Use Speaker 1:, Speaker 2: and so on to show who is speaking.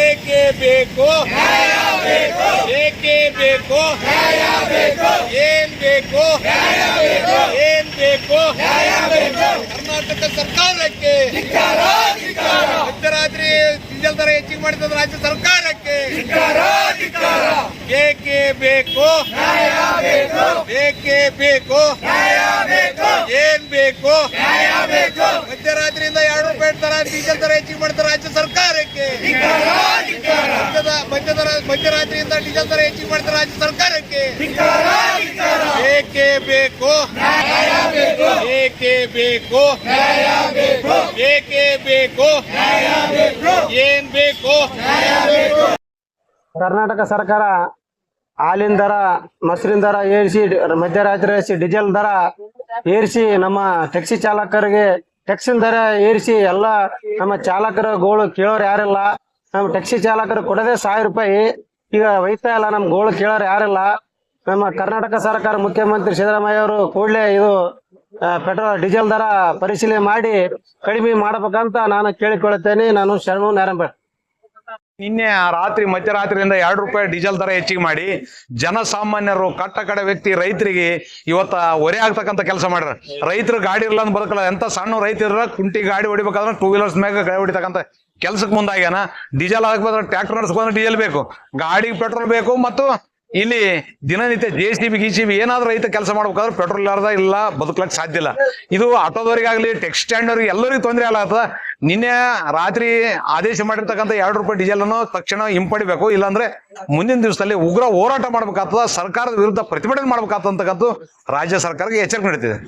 Speaker 1: ಏಕೆ ಬೇಕು? ಏಕೆ ಬೇಕು? ಏನ್ ಬೇಕು? ಏನ್ ಬೇಕು? ಕರ್ನಾಟಕ ಸರ್ಕಾರಕ್ಕೆ ಮಧ್ಯರಾತ್ರಿ ಡೀಸೆಲ್ ದರ ಹೆಚ್ಚಿಗೆ ಮಾಡಿದ ರಾಜ್ಯ ಸರ್ಕಾರಕ್ಕೆ ಏಕೆ ಬೇಕು ಏಕೆ ಬೇಕು ಏನ್ ಬೇಕು ಮಧ್ಯರಾತ್ರಿಯಿಂದ ದರ ಡೀಸೆಲ್ ದರ ಹೆಚ್ಚಿಗೆ ಮಾಡ್ತಾರೆ ರಾಜ್ಯ ಸರ್ಕಾರಕ್ಕೆ. ಮಧ್ಯದ ಮಧ್ಯದರ ಮಧ್ಯರಾತ್ರಿಯಿಂದ ಡೀಸೆಲ್ ದರ ಹೆಚ್ಚಿಗೆ ಮಾಡ್ತಾರೆ ರಾಜ್ಯ ಸರ್ಕಾರಕ್ಕೆ. ಏಕೆ ಬೇಕು? ಏಕೆ ಬೇಕು? ಏಕೆ ಬೇಕು? ಏನ್ ಬೇಕು?
Speaker 2: ಕರ್ನಾಟಕ ಸರ್ಕಾರ ಹಾಲಿನ ದರ, ಮೊಸರಿನ ದರ ಏರಿಸಿ, ಮಧ್ಯರಾತ್ರಿ ಏರಿಸಿ, ಡೀಸೆಲ್ ದರ ಏರಿಸಿ ನಮ್ಮ ಟ್ಯಾಕ್ಸಿ ಚಾಲಕರಿಗೆ ಟ್ಯಾಕ್ಸಿನ ದರ ಏರಿಸಿ ಎಲ್ಲ ನಮ್ಮ ಚಾಲಕರುಗಳು ಕೇಳೋರು ಯಾರಿಲ್ಲ. ನಮ್ಮ ಟ್ಯಾಕ್ಸಿ ಚಾಲಕರು ಕೊಡದೆ ಸಾವಿರ ರೂಪಾಯಿ. ಈಗ ವೈತಾ ಇಲ್ಲ ನಮ್ಮ ಗೋಳು ಕೇಳೋರು ಯಾರಿಲ್ಲ. ನಮ್ಮ ಕರ್ನಾಟಕ ಸರ್ಕಾರ ಮುಖ್ಯಮಂತ್ರಿ ಸಿದ್ದರಾಮಯ್ಯ ಅವರು ಕೂಡಲೇ ಇದು ಪೆಟ್ರೋಲ್, ಡೀಸೆಲ್ ದರ ಪರಿಶೀಲನೆ ಮಾಡಿ ಕಡಿಮೆ ಮಾಡಬೇಕಂತ ನಾನು ಕೇಳಿಕೊಳ್ಳುತ್ತೇನೆ. ನಾನು ಶರಣು ನಾರಾಯಣ
Speaker 3: ನಿನ್ನೆ ರಾತ್ರಿ, ಮಧ್ಯರಾತ್ರಿಯಿಂದ ಎರಡು ರೂಪಾಯಿ ಡೀಸೆಲ್ ದರ ಹೆಚ್ಚಿಗೆ ಮಾಡಿ ಜನಸಾಮಾನ್ಯರು ಕಟ್ಟ ಕಡೆ ವ್ಯಕ್ತಿ, ರೈತರಿಗೆ ಇವತ್ತ ಹೊರೆ ಆಗ್ತಕ್ಕಂಥ ಕೆಲಸ ಮಾಡ್ರ ರೈತರು ಗಾಡಿ ಇರಲ್ಲ ಅಂತ ಬದುಕಲ್ಲ ಎಂತ ಸಣ್ಣ ರೈತ ಇದ್ರ ಕುಂಟಿ ಗಾಡಿ ಹೊಡಿಬೇಕಾದ್ರೆ ಟೂ ವೀಲರ್ಸ್ ಮ್ಯಾಗ ಗಾಡಿ ಹೊಡಿತಕ್ಕಂಥ ಕೆಲಸಕ್ಕೆ ಮುಂದಾಗ್ಯಾನ. ಡೀಸೆಲ್ ಹಾಕ್ಬೇಕಂದ್ರೆ ಟ್ರ್ಯಾಕ್ಟರ್ ನಡ್ಸ್ಕೊಂಡ್ರೆ ಡೀಸೆಲ್ ಬೇಕು. ಗಾಡಿಗೆ ಪೆಟ್ರೋಲ್ ಬೇಕು ಮತ್ತು ಇಲ್ಲಿ ದಿನನಿತ್ಯ ಜೆ ಸಿ ಬಿ ಗಿ ಸಿ ಬಿ ಏನಾದ್ರೂ ರೈತ ಕೆಲಸ ಮಾಡ್ಬೇಕಾದ್ರೆ ಪೆಟ್ರೋಲ್ ಇಲ್ಲಾರ್ದ ಇಲ್ಲ, ಬದುಕ್ಲಕ್ ಸಾಧ್ಯ ಇಲ್ಲ. ಇದು ಆಟೋದವರಿಗಾಗ್ಲಿ ಟೆಕ್ಸ್ ಸ್ಟ್ಯಾಂಡ್ ಅವ್ರಿಗೆ ಎಲ್ಲರಿಗೂ ತೊಂದರೆ ಆಗತ್ತ ನಿನ್ನೆ ರಾತ್ರಿ ಆದೇಶ ಮಾಡಿರ್ತಕ್ಕಂಥ ಎರಡು ರೂಪಾಯಿ ಡೀಸೆಲ್ ಅನ್ನು ತಕ್ಷಣ ಹಿಂಪಡಿಬೇಕು ಇಲ್ಲಾಂದ್ರೆ ಮುಂದಿನ ದಿವಸದಲ್ಲಿ ಉಗ್ರ ಹೋರಾಟ ಮಾಡ್ಬೇಕಾಗ್ತದ, ಸರ್ಕಾರದ ವಿರುದ್ಧ ಪ್ರತಿಭಟನೆ ಮಾಡ್ಬೇಕಾಗ್ತಕ್ಕಂಥ ರಾಜ್ಯ ಸರ್ಕಾರಕ್ಕೆ ಎಚ್ಚರಿಕೆ ನೀಡುತ್ತಿದೆ